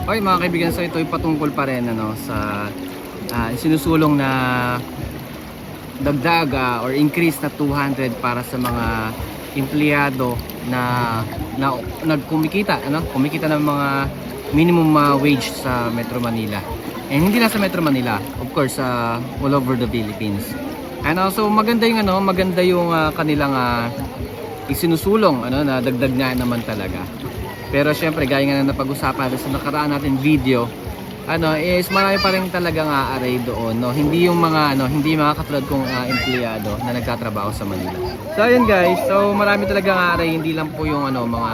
Okay mga kaibigan, so ito ay patungkol pa rin ano, sa ah, sinusulong na dagdag or increase na 200 para sa mga empleyado na, na nagkumikita, ano, kumikita ng mga minimum ah, wage sa Metro Manila. And hindi lang sa Metro Manila, of course, ah, all over the Philippines. And also maganda yung ano, maganda yung ah, kanilang ah, isinusulong ano na dagdag nga naman talaga. Pero syempre, gaya nga na napag-usapan natin sa nakaraan natin video, ano, is marami pa rin talagang aaray doon, no? Hindi yung mga, ano, hindi mga katulad kong ah, empleyado na nagtatrabaho sa Manila. So, ayun guys. So, marami talagang aaray, hindi lang po yung, ano, mga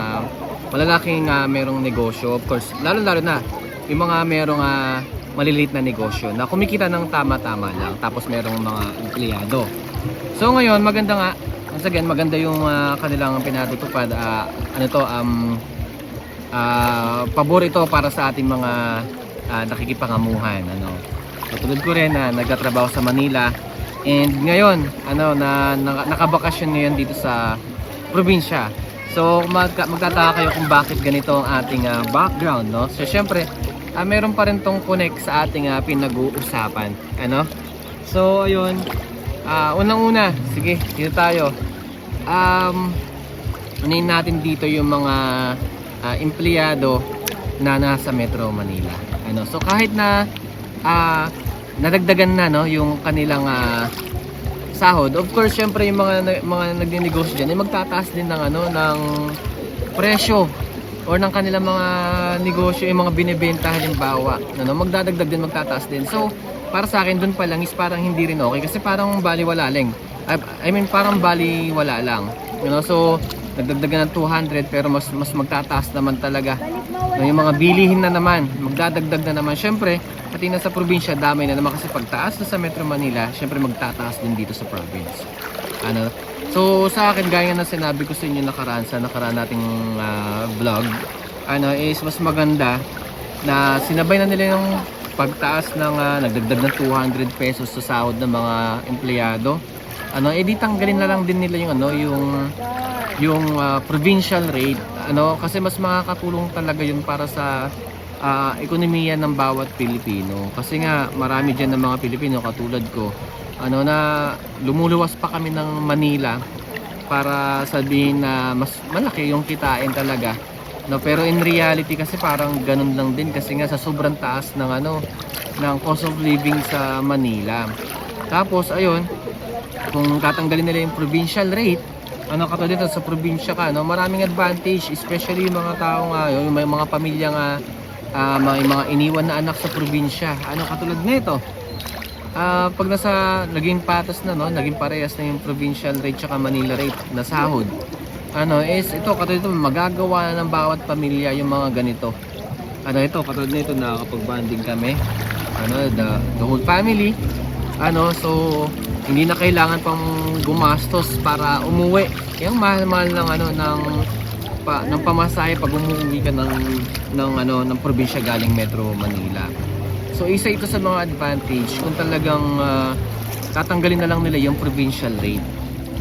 malalaking ah, merong negosyo. Of course, lalo-lalo na, yung mga merong ah, maliliit na negosyo na kumikita ng tama-tama lang. Tapos merong mga empleyado. So, ngayon, maganda nga, once again, maganda yung ah, kanilang pinatutupad. ah, ano to, um, ah pabor ito para sa ating mga ah, nakikipangamuhan ano. Katulad ko rin na nagtatrabaho sa Manila and ngayon ano na, na nakabakasyon ngayon dito sa probinsya. So magka, magtataka kayo kung bakit ganito ang ating ah, background no? So syempre ah, meron pa rin tong connect sa ating ah, pinag-uusapan ano? So ayun. Ah unang-una sige dito tayo. Um unahin natin dito yung mga ah, empleyado na nasa Metro Manila. Ano, so kahit na ah, nadagdagan na no yung kanilang ah, sahod, of course syempre yung mga mga nagninegosyo diyan ay magtataas din ng ano ng presyo or ng kanilang mga negosyo yung mga binebenta halimbawa ano magdadagdag din magtataas din. So para sa akin doon pa lang is parang hindi rin okay kasi parang baliwala lang. I, I mean parang baliwala lang you know? So nagdagdagan ng 200 pero mas mas magtataas naman talaga. No, yung mga bilihin na naman magdadagdag na naman. Syempre pati na sa probinsya damay na naman. Kasi pagtaas na sa Metro Manila syempre magtataas din dito sa province. Ano? So sa akin gaya na sinabi ko sa inyo nakaraan sa nakaraan nating ah, vlog ano is mas maganda na sinabay na nila yung pagtaas ng ah, nagdagdag ng 200 pesos sa sahod ng mga empleyado. Ano edi tanggalin na lang din nila yung ano yung yung ah, provincial rate ano? Kasi mas makakatulong talaga yun para sa ah, ekonomiya ng bawat Pilipino. Kasi nga marami diyan ng mga Pilipino katulad ko ano na lumuluwas pa kami ng Manila para sabihin na mas malaki yung kitain talaga. No pero in reality kasi parang ganun lang din kasi nga sa sobrang taas ng ano ng cost of living sa Manila. Tapos ayun kung tatanggalin nila yung provincial rate ano katulad dito sa probinsya ka no maraming advantage especially yung mga tao nga yung may mga pamilya nga ah, may mga iniwan na anak sa probinsya ano katulad nito Ah, pag nasa naging patas na no, naging parehas na yung provincial rate tsaka Manila rate na sahod. Ano is ito katulad ito magagawa na ng bawat pamilya yung mga ganito. Ano ito katulad nito nakakapag-bonding kami. Ano the, the whole family. Ano so hindi na kailangan pang gumastos para umuwi. Yung mahal-mahal ng ano ng pa, ng pamasahe pag umuwi ka ng ng ano ng probinsya galing Metro Manila. So isa ito sa mga advantage kung talagang ah, tatanggalin na lang nila yung provincial rate.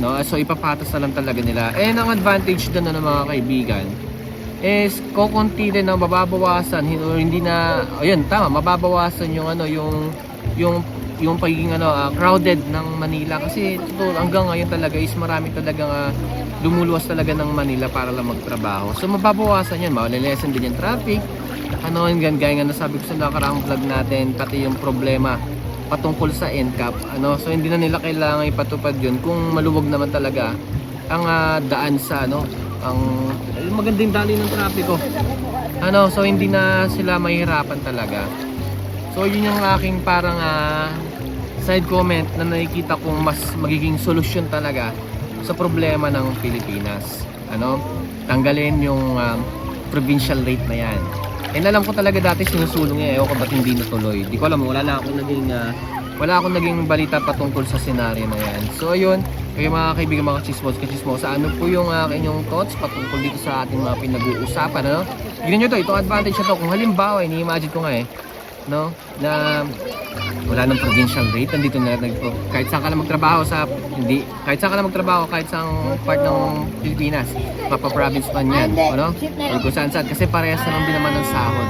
No? So ipapatas na lang talaga nila. And ang advantage doon na ng mga kaibigan is kokonti din na mababawasan hindi na ayun tama mababawasan yung ano yung yung yung pagiging ano ah, crowded ng Manila. Kasi totoo hanggang ngayon talaga is marami talagang ah, lumuluwas talaga ng Manila para lang magtrabaho. So mababawasan yan, malilesen din yung traffic, ano yung gaya nga nasabi ko sa nakaraang vlog natin pati yung problema patungkol sa NCAP ano so hindi na nila kailangan ipatupad yun kung maluwag naman talaga ang ah, daan sa ano ang magandang dali ng trapiko ano so hindi na sila mahihirapan talaga so yun yung aking parang ah, side comment na nakikita kong mas magiging solusyon talaga sa problema ng Pilipinas ano tanggalin yung ah, provincial rate na yan And alam ko talaga dati sinusulong niya, ewan ko ba't hindi natuloy. Di ko alam, wala lang akong naging, ah, wala akong naging balita patungkol sa senaryo na yan. So ayun, kayo mga kaibigan, mga chismos, kachismos, ano po yung uh, inyong thoughts patungkol dito sa ating mga pinag-uusapan, ano? Tignan nyo to, itong advantage na to, kung halimbawa, ini-imagine ko nga eh, no, na wala nang provincial rate, nandito na, nag, kahit saan ka lang magtrabaho sa, hindi, kahit saan ka lang magtrabaho, kahit saan part ng Pilipinas, mapa-province man yan, ano? Or kung saan saan, kasi parehas na lang din naman ng sahod.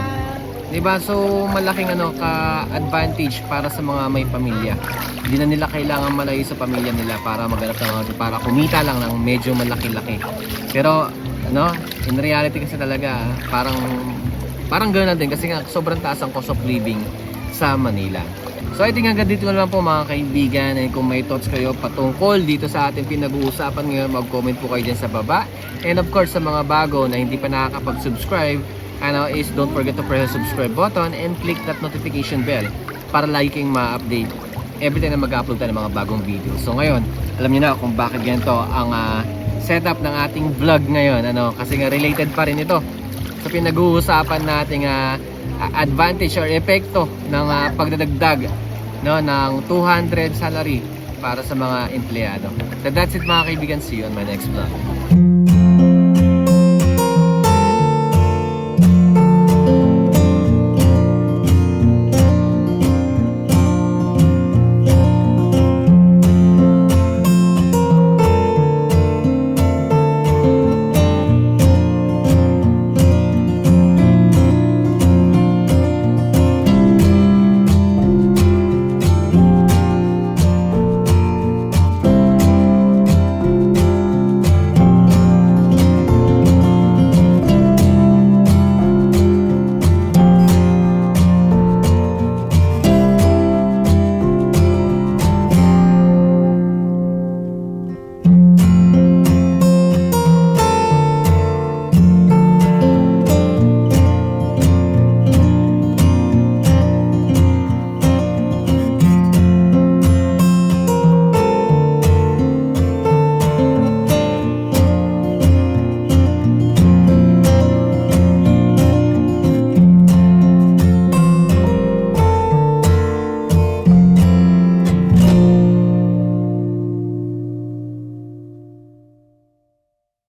'Di ba? So malaking ano ka advantage para sa mga may pamilya. Hindi na nila kailangan malayo sa pamilya nila para maghanap ng mga para kumita lang ng medyo malaki-laki. Pero ano, in reality kasi talaga parang parang ganoon din kasi nga sobrang taas ang cost of living sa Manila. So I think hanggang dito na lang po mga kaibigan and kung may thoughts kayo patungkol dito sa ating pinag-uusapan ngayon mag-comment po kayo dyan sa baba and of course sa mga bago na hindi pa nakakapag-subscribe ano is don't forget to press the subscribe button and click that notification bell para lagi kayong ma-update every time na mag-upload tayo ng mga bagong video. So ngayon, alam niyo na kung bakit ganito ang ah, setup ng ating vlog ngayon ano kasi nga related pa rin ito sa pinag-uusapan nating ah, advantage or epekto ng ah, pagdadagdag no ng 200 salary para sa mga empleyado. So that's it mga kaibigan, see you on my next vlog.